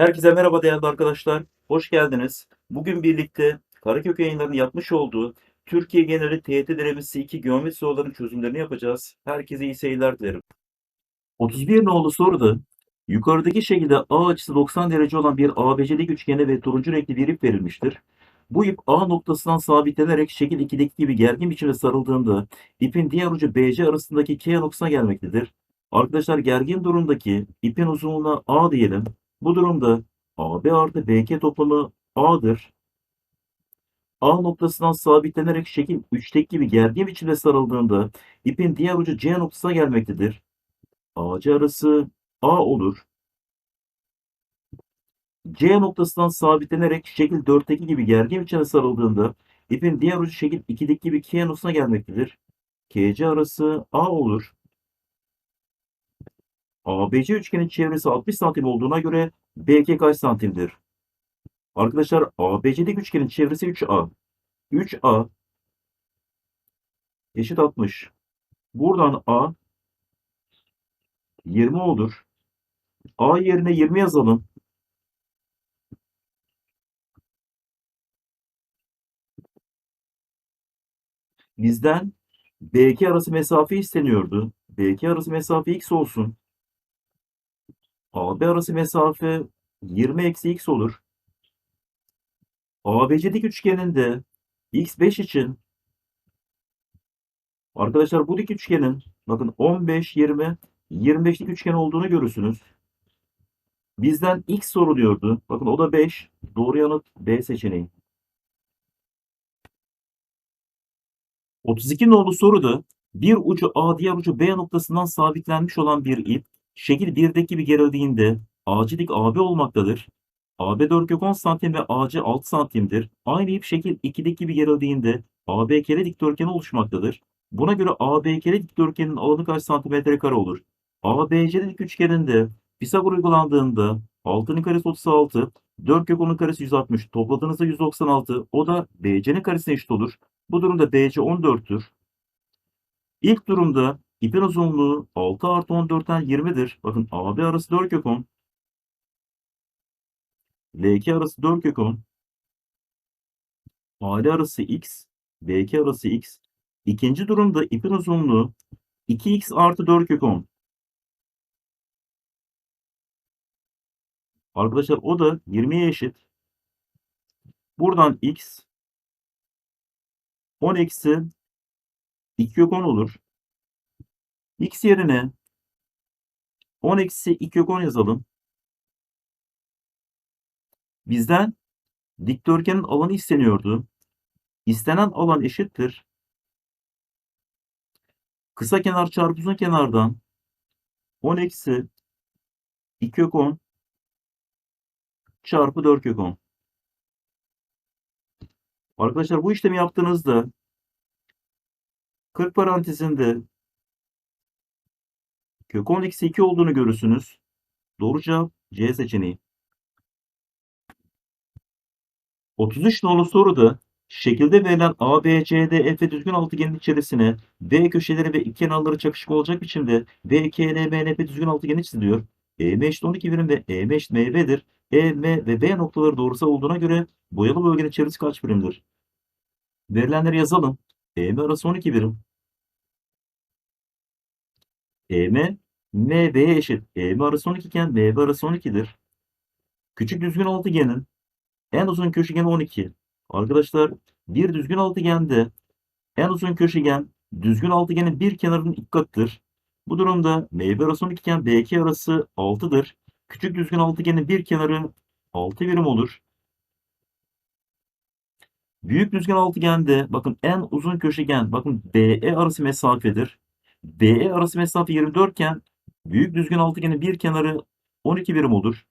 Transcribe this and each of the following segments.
Herkese merhaba değerli arkadaşlar. Hoş geldiniz. Bugün birlikte Karakök yayınlarının yapmış olduğu Türkiye geneli TYT denemesi 2 geometri sorularının çözümlerini yapacağız. Herkese iyi seyirler dilerim. 31 nolu soruda yukarıdaki şekilde A açısı 90 derece olan bir ABC'lik üçgene ve turuncu renkli bir ip verilmiştir. Bu ip A noktasından sabitlenerek şekil 2'deki gibi gergin biçimde sarıldığında ipin diğer ucu BC arasındaki K noktasına gelmektedir. Arkadaşlar gergin durumdaki ipin uzunluğuna A diyelim. Bu durumda AB artı BK toplamı A'dır. A noktasından sabitlenerek şekil 3'teki gibi gergin biçimde sarıldığında ipin diğer ucu C noktasına gelmektedir. AC arası A olur. C noktasından sabitlenerek şekil 4'teki gibi gergin biçimde sarıldığında ipin diğer ucu şekil 2'deki gibi K noktasına gelmektedir. KC arası A olur. ABC üçgenin çevresi 60 santim olduğuna göre BK kaç santimdir? Arkadaşlar ABC'lik üçgenin çevresi 3A. 3A eşit 60. Buradan A 20 olur. A yerine 20 yazalım. Bizden BK arası mesafe isteniyordu. BK arası mesafe x olsun. AB arası mesafe 20 eksi x olur. ABC'lik üçgeninde x5 için arkadaşlar bu dik üçgenin bakın 15, 20, 25'lik üçgen olduğunu görürsünüz. Bizden x soruluyordu. Bakın o da 5. Doğru yanıt B seçeneği. 32 nolu soruda bir ucu A diğer ucu B noktasından sabitlenmiş olan bir ip şekil 1'deki gibi gerildiğinde AC AB olmaktadır. AB 4 kök 10 santim ve AC 6 santimdir. Aynı ip şekil 2'deki gibi gerildiğinde AB kare dikdörtgeni oluşmaktadır. Buna göre AB kare dikdörtgenin alanı kaç santimetre kare olur? ABC dik üçgeninde Pisagor uygulandığında 6'nın karesi 36, 4 kök 10'un karesi 160, topladığınızda 196, o da BC'nin karesine eşit olur. Bu durumda BC 14'tür. İlk durumda ipin uzunluğu 6 artı 14'ten 20'dir. Bakın AB arası 4 kök 10. LK arası 4 kök 10. AL arası x. BK arası x. İkinci durumda ipin uzunluğu 2x artı 4 kök 10. Arkadaşlar o da 20'ye eşit. Buradan x 10 eksi 2 kök 10 olur. X yerine 10 eksi 2 kök 10 yazalım. Bizden dikdörtgenin alanı isteniyordu. İstenen alan eşittir. Kısa kenar çarpı uzun kenardan 10 eksi 2 kök 10 çarpı 4 kök 10. Arkadaşlar bu işlemi yaptığınızda 40 parantezinde kök 10 eksi 2 olduğunu görürsünüz. Doğru cevap C seçeneği. 33 nolu soruda şekilde verilen A, B, C, D, F düzgün altıgenin içerisine B köşeleri ve kenarları çakışık olacak biçimde B, K, L, M, N, F düzgün altıgeni çiziliyor. EM eşit 12 birim ve EM eşit MB'dir. E, M ve B noktaları doğrusal olduğuna göre boyalı bölgenin çevresi kaç birimdir? Verilenleri yazalım. EM arası 12 birim. EM MB'ye eşit. EM arası 12 iken MB arası 12'dir. Küçük düzgün altıgenin en uzun köşegeni 12. Arkadaşlar bir düzgün altıgende en uzun köşegen düzgün altıgenin bir kenarının iki katıdır. Bu durumda MB arası 12 iken BK arası 6'dır. Küçük düzgün altıgenin bir kenarı 6 birim olur. Büyük düzgün altıgende bakın en uzun köşegen bakın BE arası mesafedir. BE arası mesafe 24 iken büyük düzgün altıgenin bir kenarı 12 birim olur.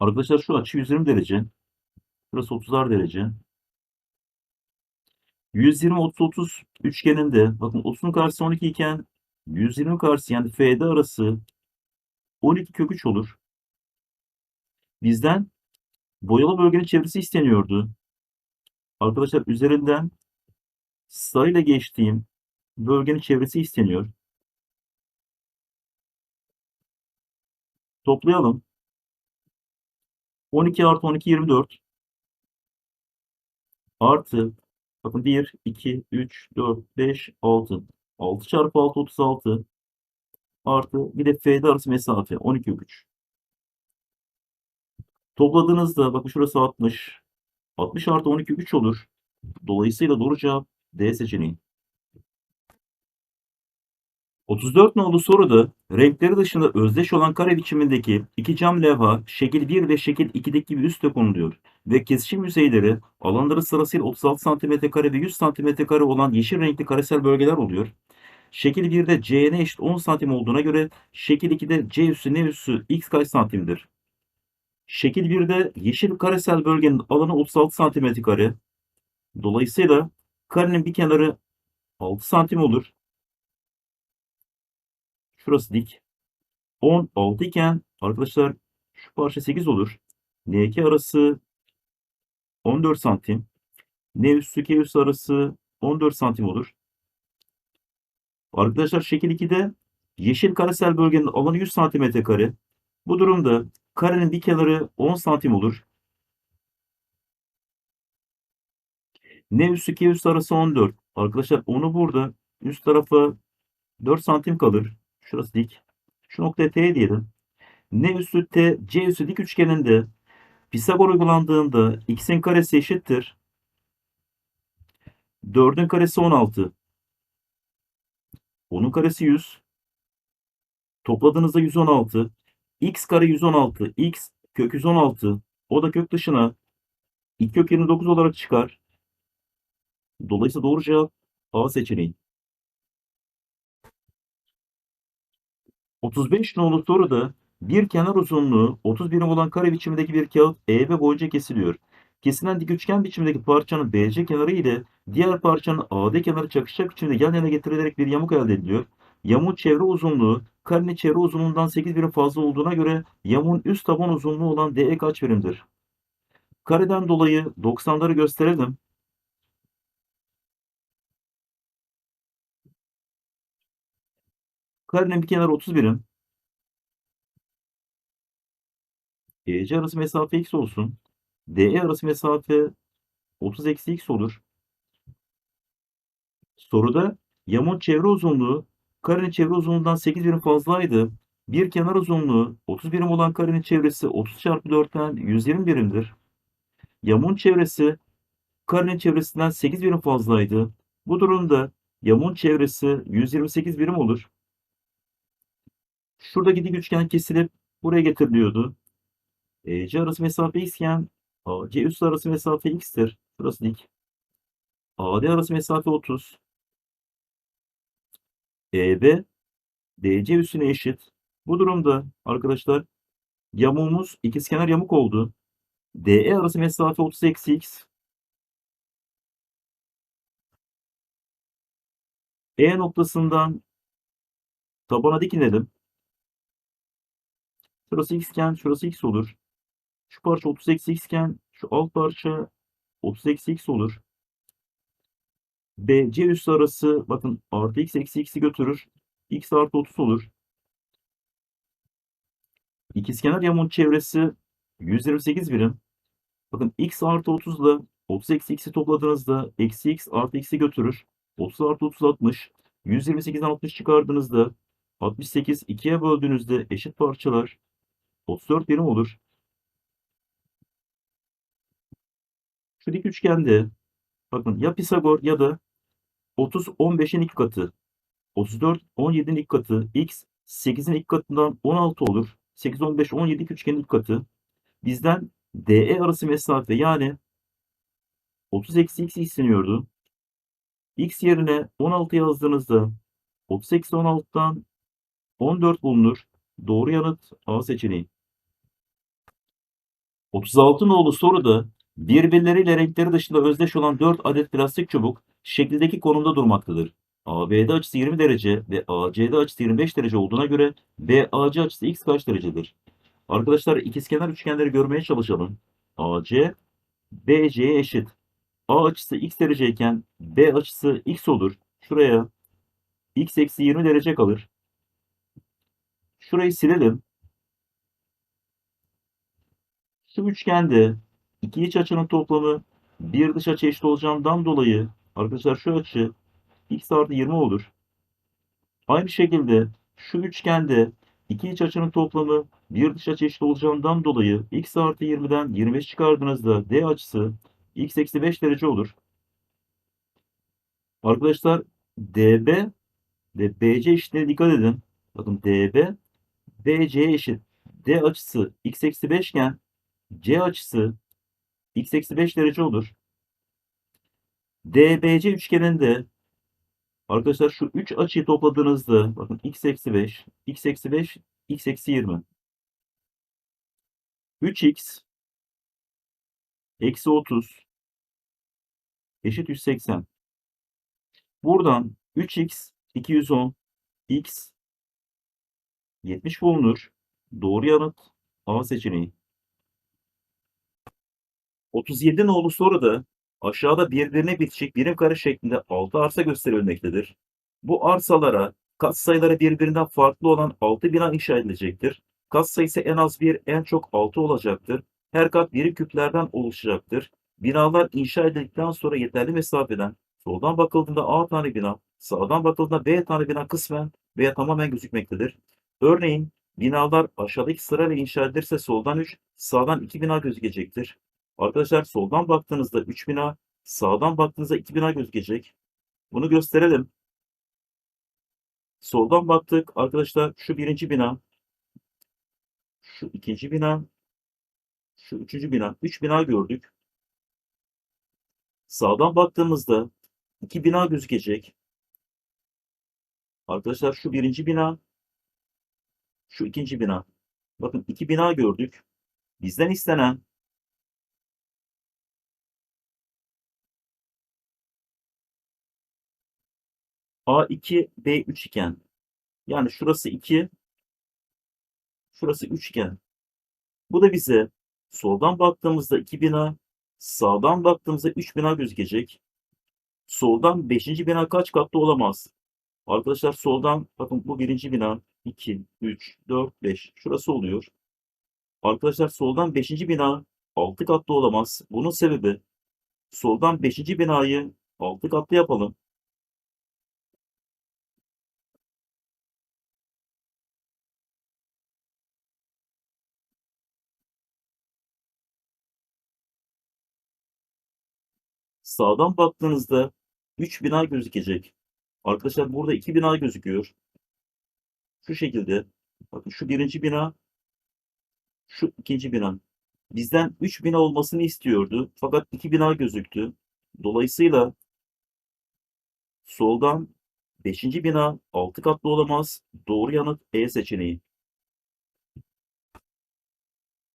Arkadaşlar şu açı 120 derece. Burası 30'ar derece. 120 30 30 üçgeninde bakın 30'un karşısı 12 iken 120 karşısı yani FD arası 12 kök 3 olur. Bizden boyalı bölgenin çevresi isteniyordu. Arkadaşlar üzerinden Sarıyla geçtiğim bölgenin çevresi isteniyor. Toplayalım. 12 artı 12 24 artı bakın 1, 2, 3, 4, 5, 6 6 çarpı 6 36 artı bir de F'de arası mesafe 12 3. Topladığınızda bakın şurası 60. 60 artı 12 3 olur. Dolayısıyla doğru cevap D seçeneği. 34 nolu soruda renkleri dışında özdeş olan kare biçimindeki iki cam levha şekil 1 ve şekil 2'deki gibi üste konuluyor ve kesişim yüzeyleri alanları sırasıyla 36 cm kare ve 100 cm kare olan yeşil renkli karesel bölgeler oluyor. Şekil 1'de C'ye eşit 10 santim olduğuna göre şekil 2'de C üssü ne üssü x kaç santimdir? Şekil 1'de yeşil karesel bölgenin alanı 36 santimetre kare. Dolayısıyla karenin bir kenarı 6 santim olur. Şurası dik. 16 iken arkadaşlar şu parça 8 olur. N2 arası 14 santim. N üssü K üssü arası 14 santim olur. Arkadaşlar şekil 2'de yeşil karesel bölgenin alanı 100 santimetre kare. Bu durumda karenin bir kenarı 10 santim olur. N üssü K üssü arası 14. Arkadaşlar onu burada üst tarafa 4 santim kalır. Şurası dik. Şu noktaya T diyelim. N üssü T, C üssü dik üçgeninde Pisagor uygulandığında x'in karesi eşittir. 4'ün karesi 16. 10'un karesi 100. Topladığınızda 116. x kare 116. x kök 116. O da kök dışına 2 kök 29 olarak çıkar. Dolayısıyla doğru cevap A seçeneği. 35 nolu soruda bir kenar uzunluğu 30 birim olan kare biçimindeki bir kağıt EB boyunca kesiliyor. Kesilen dik üçgen biçimindeki parçanın BC kenarı ile diğer parçanın AD kenarı çakışacak biçimde yan yana getirilerek bir yamuk elde ediliyor. Yamuğun çevre uzunluğu karenin çevre uzunluğundan 8 birim fazla olduğuna göre yamuğun üst taban uzunluğu olan DE kaç birimdir? Kareden dolayı 90'ları gösterelim. Karenin bir kenarı 30 birim. EC arası mesafe x olsun. DE arası mesafe 30 eksi x olur. Soruda yamuğun çevre uzunluğu karenin çevre uzunluğundan 8 birim fazlaydı. Bir kenar uzunluğu 30 birim olan karenin çevresi 30 çarpı 4'ten 120 birimdir. Yamuğun çevresi karenin çevresinden 8 birim fazlaydı. Bu durumda yamuğun çevresi 128 birim olur. Şuradaki dik üçgen kesilip buraya getiriliyordu. EC arası mesafe x iken AC üst arası mesafe x'tir. Şurası dik. AD arası mesafe 30. EB DC üssüne eşit. Bu durumda arkadaşlar yamuğumuz ikizkenar yamuk oldu. DE arası mesafe 30 eksi x. E noktasından tabana dik inelim. Şurası x iken şurası x olur. Şu parça 30 eksi x iken şu alt parça 30 eksi x olur. B, C üssü arası bakın artı x eksi x'i götürür. x artı 30 olur. İkizkenar yamuğun çevresi 128 birim. Bakın x artı 30 ile 30 eksi x'i topladığınızda eksi x artı x'i götürür. 30 artı 30 60. 128'den 60 çıkardığınızda 68 2'ye böldüğünüzde eşit parçalar 34 birim olur. Şu dik üçgende bakın ya Pisagor ya da 30 15'in ilk katı 34 17'nin ilk katı x 8'in ilk katından 16 olur. 8 15 17 üçgenin ilk katı. Bizden DE arası mesafe yani 30 eksi x isteniyordu. x yerine 16 yazdığınızda 30 eksi 16'dan 14 bulunur. Doğru yanıt A seçeneği. 36 nolu soruda birbirleriyle renkleri dışında özdeş olan 4 adet plastik çubuk şekildeki konumda durmaktadır. ABD açısı 20 derece ve ACD açısı 25 derece olduğuna göre BAC açısı x kaç derecedir? Arkadaşlar ikizkenar üçgenleri görmeye çalışalım. AC BC'ye eşit. A açısı x dereceyken B açısı x olur. Şuraya x eksi 20 derece kalır. Şurayı silelim. Şu üçgende iki iç açının toplamı bir dış açı eşit olacağından dolayı arkadaşlar şu açı x artı 20 olur. Aynı şekilde şu üçgende iki iç açının toplamı bir dış açı eşit olacağından dolayı x artı 20'den 25 çıkardığınızda d açısı x eksi 5 derece olur. Arkadaşlar db ve bc eşitliğine dikkat edin. Bakın db bc'ye eşit. d açısı x eksi 5 iken c açısı x eksi 5 derece olur. DBC üçgeninde arkadaşlar şu 3 açıyı topladığınızda bakın x eksi 5, x eksi 5, x eksi 20. 3x eksi 30 eşit 180. Buradan 3x 210 x 70 bulunur. Doğru yanıt A seçeneği. 37 nolu soruda aşağıda birbirine bitişik birim kare şeklinde 6 arsa gösterilmektedir. Bu arsalara katsayıları birbirinden farklı olan 6 bina inşa edilecektir. Katsayısı en az 1, en çok 6 olacaktır. Her kat birim küplerden oluşacaktır. Binalar inşa edildikten sonra yeterli mesafeden soldan bakıldığında A tane bina, sağdan bakıldığında B tane bina kısmen veya tamamen gözükmektedir. Örneğin binalar aşağıdaki sırayla inşa edilirse soldan 3, sağdan 2 bina gözükecektir. Arkadaşlar soldan baktığınızda 3 bina, sağdan baktığınızda 2 bina gözükecek. Bunu gösterelim. Soldan baktık arkadaşlar şu birinci bina, şu ikinci bina, şu üçüncü bina. Üç bina gördük. Sağdan baktığımızda iki bina gözükecek. Arkadaşlar şu birinci bina, şu ikinci bina. Bakın iki bina gördük. Bizden istenen A2, B3 iken yani şurası 2, şurası 3 iken bu da bize soldan baktığımızda 2 bina, sağdan baktığımızda 3 bina gözükecek. Soldan 5. bina kaç katlı olamaz? Arkadaşlar soldan bakın bu birinci bina 2, 3, 4, 5 şurası oluyor. Arkadaşlar soldan 5. bina 6 katlı olamaz. Bunun sebebi soldan 5. binayı 6 katlı yapalım. Sağdan baktığınızda 3 bina gözükecek. Arkadaşlar burada 2 bina gözüküyor. Şu şekilde. Bakın şu birinci bina, şu ikinci bina. Bizden 3 bina olmasını istiyordu. Fakat 2 bina gözüktü. Dolayısıyla soldan 5. bina 6 katlı olamaz. Doğru yanıt E seçeneği.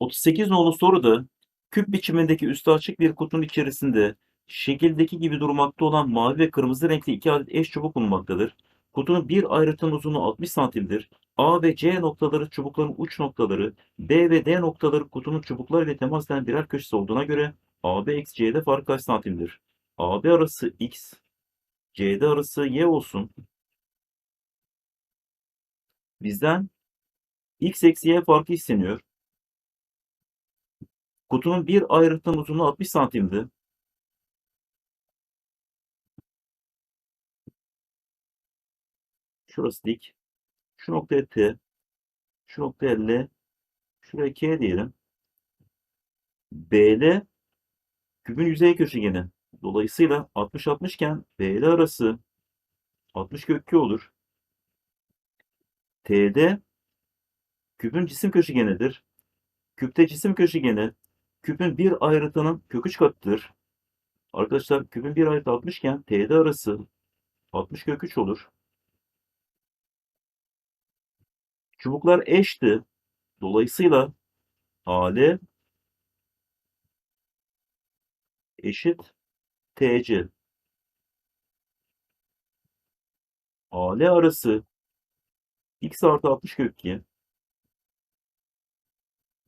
38 nolu soruda küp biçimindeki üstü açık bir kutunun içerisinde şekildeki gibi durmakta olan mavi ve kırmızı renkli iki adet eş çubuk bulunmaktadır. Kutunun bir ayrıtının uzunluğu 60 santimdir. A ve C noktaları çubukların uç noktaları, B ve D noktaları kutunun çubuklar ile temas eden birer köşesi olduğuna göre AB eksi CD farkı kaç santimdir? AB arası X, CD arası Y olsun. Bizden X eksi Y farkı isteniyor. Kutunun bir ayrıtının uzunluğu 60 santimdi. Şurası dik. Şu noktaya T. Şu noktaya L. Şuraya K diyelim. BL küpün yüzey köşegeni. Dolayısıyla 60-60 iken BL arası 60 kök 2 olur. TD küpün cisim köşegenidir. Küpte cisim köşegeni küpün bir ayrıtının kök 3 katıdır. Arkadaşlar küpün bir ayrıtı 60 iken TD arası 60 kök 3 olur. Çubuklar eşti. Dolayısıyla AL eşit TC. AL arası x artı 60 kökü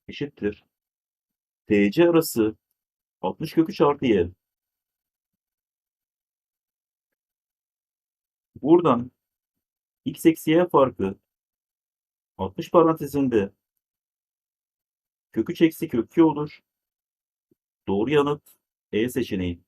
eşittir. TC arası 60 kökü artı y. Buradan x eksi y farkı 60 parantezinde kök 3 eksi kök 2 olur. Doğru yanıt E seçeneği.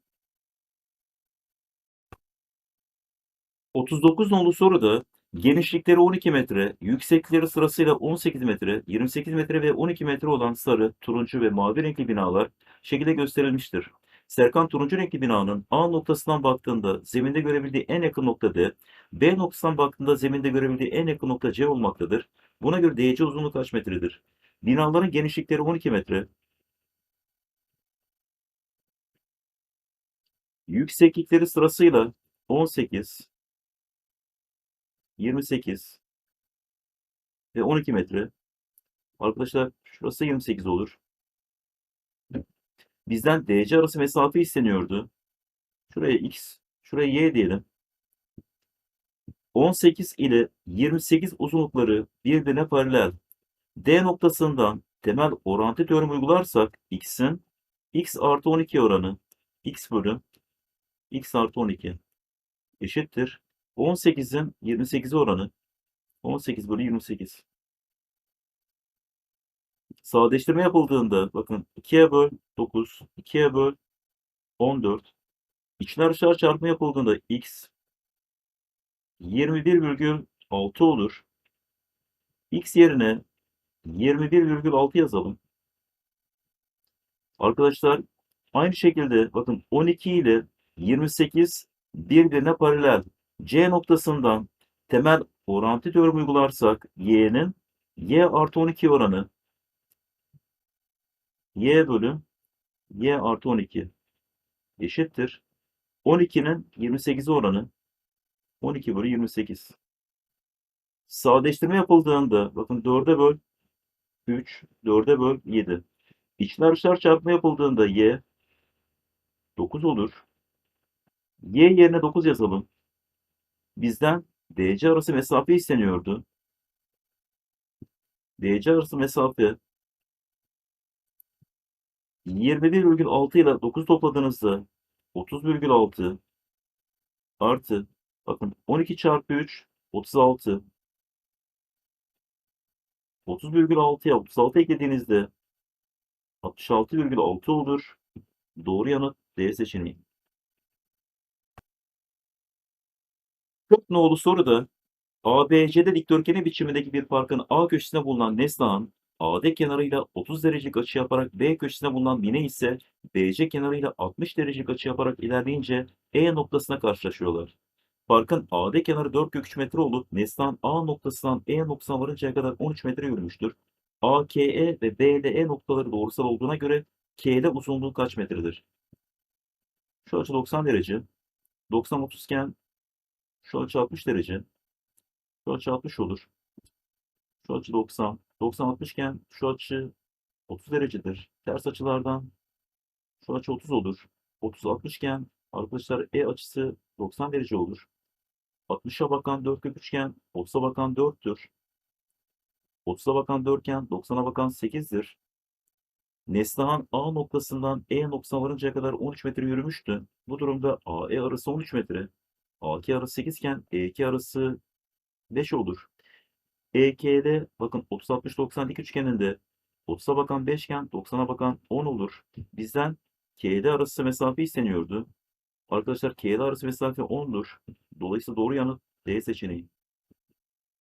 39 nolu soruda genişlikleri 12 metre, yükseklikleri sırasıyla 18 metre, 28 metre ve 12 metre olan sarı, turuncu ve mavi renkli binalar şekilde gösterilmiştir. Serkan turuncu renkli binanın A noktasından baktığında zeminde görebildiği en yakın nokta D, B noktasından baktığında zeminde görebildiği en yakın nokta C olmaktadır. Buna göre DC uzunluğu kaç metredir? Binaların genişlikleri 12 metre, yükseklikleri sırasıyla 18, 28 ve 12 metre. Arkadaşlar şurası 28 olur. Bizden DC arası mesafe isteniyordu. Şuraya X, şuraya Y diyelim. 18 ile 28 uzunlukları birbirine paralel. D noktasından temel orantı teoremi uygularsak X'in X artı 12 oranı X bölü X artı 12 eşittir. 18'in 28'i oranı 18 bölü 28. Sadeleştirme yapıldığında bakın 2'ye böl 9, 2'ye böl 14. İçler dışlar çarpımı yapıldığında x 21,6 olur. x yerine 21,6 yazalım. Arkadaşlar aynı şekilde bakın 12 ile 28 birbirine paralel. C noktasından temel orantı teoremi uygularsak y'nin y artı 12 oranı y bölü y artı 12 eşittir. 12'nin 28'i oranı 12 bölü 28. Sadeleştirme yapıldığında bakın 4'e böl 3, 4'e böl 7. İçler dışlar çarpma yapıldığında y 9 olur. y yerine 9 yazalım. Bizden DC arası mesafe isteniyordu. DC arası mesafe 21,6 ile 9 topladığınızda 30,6 artı bakın 12 çarpı 3 36 30,6'ya 36 eklediğinizde 66,6 olur. Doğru yanıt D seçeneği. 40 nolu soruda ABC'de dikdörtgeni biçimindeki bir parkın A köşesinde bulunan nesnağın AD kenarıyla 30 derecelik açı yaparak B köşesinde bulunan bine ise BC kenarıyla 60 derecelik açı yaparak ilerleyince E noktasına karşılaşıyorlar. Parkın AD kenarı 4 kök 3 metre olup nesnağın A noktasından E noktasına varıncaya kadar 13 metre yürümüştür. AKE ve BLE noktaları doğrusal olduğuna göre KL uzunluğu kaç metredir? Şu açı 90 derece. 90 30 iken şu açı 60 derece. Şu açı 60 olur. Şu açı 90. 90 60 iken şu açı 30 derecedir. Ters açılardan şu açı 30 olur. 30 60 iken arkadaşlar E açısı 90 derece olur. 60'a bakan 4 kök üçgen 30'a bakan 4'tür. 30'a bakan 4 iken 90'a bakan 8'dir. Neslihan A noktasından E noktasına varıncaya kadar 13 metre yürümüştü. Bu durumda AE arası 13 metre. AK arası 8 iken EK arası 5 olur. EK'de bakın 30-60-90 dik üçgeninde 30'a bakan 5 iken 90'a bakan 10 olur. Bizden KD arası mesafe isteniyordu. Arkadaşlar KD arası mesafe 10'dur. Dolayısıyla doğru yanıt D seçeneği.